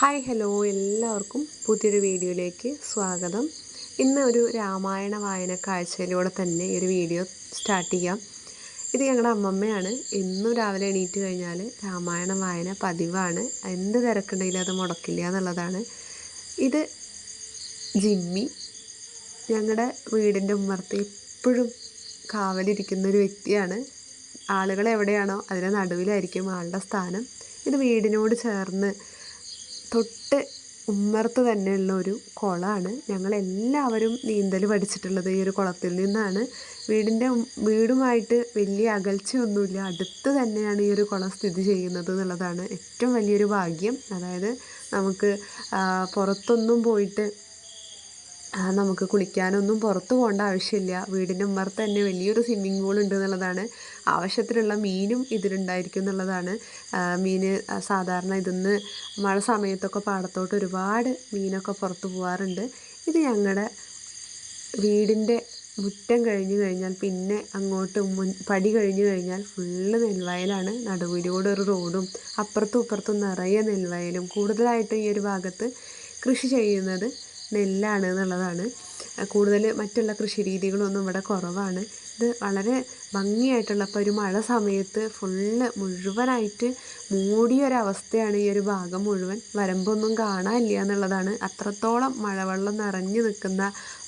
Hi hello. എല്ലാവർക്കും പുതിയൊരു വീഡിയോയിലേക്ക് സ്വാഗതം. ഇന്ന് ഒരു രാമായണ വായന കാഴ്ചയിലൂടെ തന്നെ ഈ ഒരു വീഡിയോ സ്റ്റാർട്ട് ചെയ്യാം. ഇത് ഞങ്ങളുടെ അമ്മമ്മയാണ്. എന്നും രാവിലെ എണീറ്റ് കഴിഞ്ഞാൽ രാമായണ വായന പതിവാണ്. എന്ത് തിരക്കുണ്ടെങ്കിലും അത് മുടക്കില്ല എന്നുള്ളതാണ്. ഇത് ജിമ്മി ഞങ്ങളുടെ വീടിന്റെ ഉമ്മർത്ത് എപ്പോഴും കാവലിരിക്കുന്ന ഒരു വ്യക്തിയാണ്. ആളുകൾ എവിടെയാണോ അതിന്റെ നടുവിലായിരിക്കും ആളുടെ സ്ഥാനം. ഇത് വീടിനോട് ചേർന്ന് തൊട്ട് ഉമ്മർത്ത് തന്നെയുള്ള ഒരു കുളമാണ്. ഞങ്ങളെല്ലാവരും നീന്തൽ പഠിച്ചിട്ടുള്ളത് ഈ ഒരു കുളത്തിൽ നിന്നാണ്. വീടിന്റെ വീടുമായിട്ട് വലിയ അകൽച്ചയൊന്നുമില്ല. അടുത്ത് തന്നെയാണ് ഈ ഒരു കുളം സ്ഥിതി ചെയ്യുന്നത് എന്നുള്ളതാണ് ഏറ്റവും വലിയൊരു ഭാഗ്യം. അതായത് നമുക്ക് പുറത്തൊന്നും പോയിട്ട് നമുക്ക് കുളിക്കാനൊന്നും പുറത്ത് പോകേണ്ട ആവശ്യമില്ല. വീടിന്റെ ഉമ്മർത്ത് തന്നെ വലിയൊരു സ്വിമ്മിംഗ് പൂൾ ഉണ്ട് എന്നുള്ളതാണ്. ആവശ്യത്തിനുള്ള മീനും ഇതിലുണ്ടായിരിക്കും എന്നുള്ളതാണ്. മീൻ സാധാരണ ഇതിന്ന് മഴ സമയത്തൊക്കെ പാടത്തോട്ട് ഒരുപാട് മീനൊക്കെ പുറത്ത് പോകാറുണ്ട് ഇത് ഞങ്ങളുടെ വീടിന്റെ മുറ്റം കഴിഞ്ഞു കഴിഞ്ഞാൽ പിന്നെ അങ്ങോട്ട് മുൻ പടി കഴിഞ്ഞു കഴിഞ്ഞാൽ ഫുള്ള് നെൽവയലാണ്. നടുവിലൂടെ ഒരു റോഡും അപ്പുറത്തും ഇപ്പുറത്തും നിറയെ നെൽവയലും. കൂടുതലായിട്ടും ഈ ഒരു ഭാഗത്ത് കൃഷി ചെയ്യുന്നത് നെല്ലാണ് എന്നുള്ളതാണ്. കൂടുതൽ മറ്റുള്ള കൃഷി രീതികളൊന്നും ഇവിടെ കുറവാണ്. ഇത് വളരെ ഭംഗിയായിട്ടുള്ള ഇപ്പോൾ ഒരു മഴ സമയത്ത് ഫുള്ള് മുഴുവനായിട്ട് മൂടിയൊരവസ്ഥയാണ് ഈ ഒരു ഭാഗം മുഴുവൻ. വരമ്പൊന്നും കാണാനില്ല എന്നുള്ളതാണ്. അത്രത്തോളം മഴവെള്ളം നിറഞ്ഞു നിൽക്കുന്ന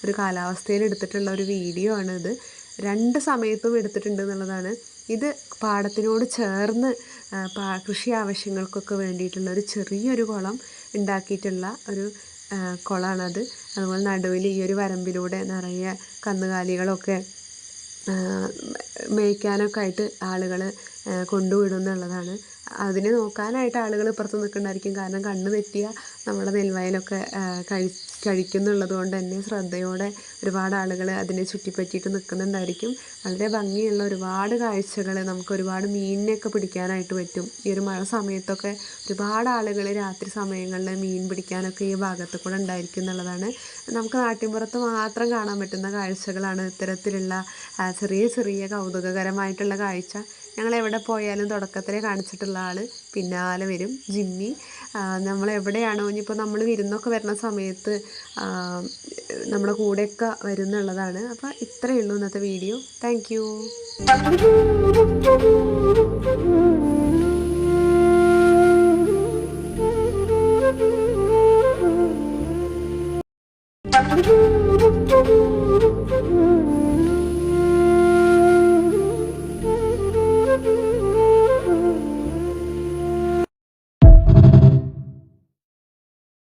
ഒരു കാലാവസ്ഥയിൽ എടുത്തിട്ടുള്ള ഒരു വീഡിയോ ആണ് ഇത്. രണ്ട് സമയത്തും എടുത്തിട്ടുണ്ട് എന്നുള്ളതാണ്. ഇത് പാടത്തിനോട് ചേർന്ന് കൃഷി ആവശ്യങ്ങൾക്കൊക്കെ വേണ്ടിയിട്ടുള്ള ഒരു ചെറിയൊരു കുളം ഉണ്ടാക്കിയിട്ടുള്ള ഒരു കുളമാണത് അതുപോലെ നടുവിൽ ഈ ഒരു വരമ്പിലൂടെ നിറയെ കന്നുകാലികളൊക്കെ മേയ്ക്കാനൊക്കെ ആയിട്ട് ആളുകൾ കൊണ്ടുവിടും എന്നുള്ളതാണ് അതിനെ നോക്കാനായിട്ട് ആളുകൾ ഇപ്പുറത്ത് നിൽക്കുന്നുണ്ടായിരിക്കും കാരണം കണ്ണ് തെറ്റിയ നമ്മുടെ നെൽവയലൊക്കെ കഴി കഴിക്കുന്നുള്ളത് കൊണ്ട് തന്നെ ശ്രദ്ധയോടെ ഒരുപാട് ആളുകൾ അതിനെ ചുറ്റിപ്പറ്റിയിട്ട് നിൽക്കുന്നുണ്ടായിരിക്കും. വളരെ ഭംഗിയുള്ള ഒരുപാട് കാഴ്ചകൾ നമുക്ക് ഒരുപാട് മീനിനെയൊക്കെ പിടിക്കാനായിട്ട് പറ്റും. ഈ ഒരു മഴ സമയത്തൊക്കെ ഒരുപാട് ആളുകൾ രാത്രി സമയങ്ങളിൽ മീൻ പിടിക്കാനൊക്കെ ഈ ഭാഗത്ത് കൂടെ ഉണ്ടായിരിക്കും എന്നുള്ളതാണ്. നമുക്ക് നാട്ടിൻപുറത്ത് മാത്രം കാണാൻ പറ്റുന്ന കാഴ്ചകളാണ് ഇത്തരത്തിലുള്ള ചെറിയ ചെറിയ കൗതുകകരമായിട്ടുള്ള കാഴ്ച. ഞങ്ങൾ എവിടെ പോയാലും തുടക്കത്തിലെ കാണിച്ചിട്ടുള്ള ആൾ പിന്നാലെ വരും ജിമ്മി. നമ്മൾ എവിടെയാണോ ഇനിയിപ്പോൾ നമ്മൾ വിരുന്നൊക്കെ വരുന്ന സമയത്ത് നമ്മുടെ കൂടെയൊക്കെ വരുന്നുള്ളതാണ്. അപ്പോൾ ഇത്രയേ ഉള്ളൂ ഇന്നത്തെ വീഡിയോ. Thank Thank you.